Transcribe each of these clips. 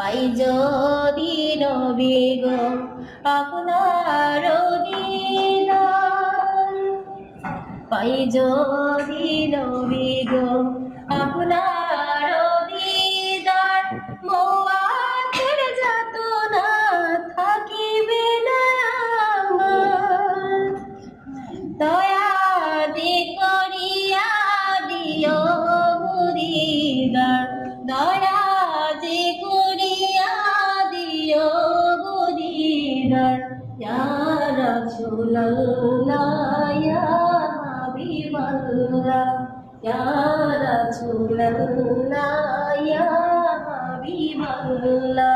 পাই যদি নবী গো আপনার পাই যদি নবী গো আপনার দিদার রাসূলুল্লাহ ইয়া হাবিবাল্লাহ ইয়া রাসূলুল্লাহ ইয়া হাবিবাল্লাহ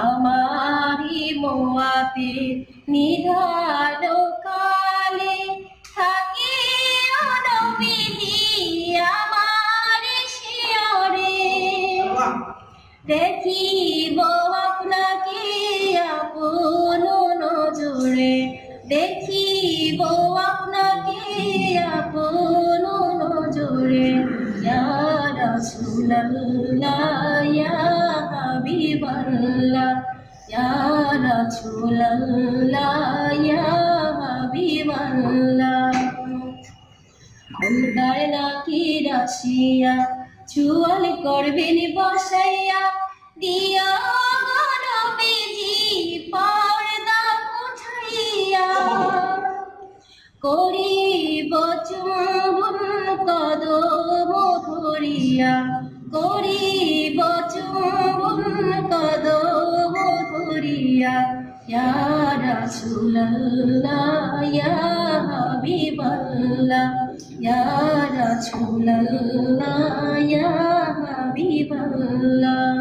আমারি মোয়াতে নিধান কালে থাকে অনবিধি আমার শিয়রে। দেখিব আপন নজরে রাসূলুল্লাহ, ইয়া হাবিবাল্লাহ, ইয়া রাসূলুল্লাহ, ইয়া হাবিবাল্লাহ। খোদার নাকি রাশিয়া, চুয়াল করবেন বসাইয়া, দিয়া করিব চুম্বন কদম ধরিয়া করিব চুম্বন কদম ধরিয়া ইয়া রাসূলুল্লাহ ইয়া হাবিবাল্লাহ ইয়া রাসূলুল্লাহ ইয়া হাবিবাল্লাহ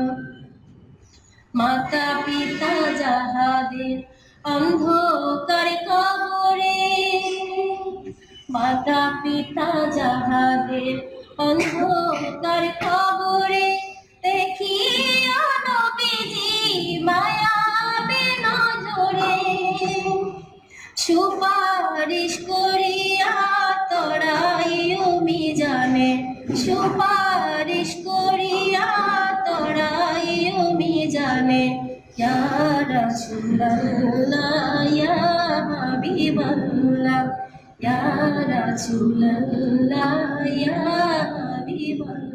মাতা পিতা যাহাদের অন্ধকার মাতা পিতা যাহাদের অন্ধকার মায়া নজরে। সুপারিশ করিয়া তরাইও মিজানে। সুপারিশ করিয়া তরাইও মিজানে। ইয়া রাসূলুল্লাহ, ইয়া হাবিবাল্লাহ। ইয়া রাসূলুল্লাহ ইয়া হাবিবাল্লাহ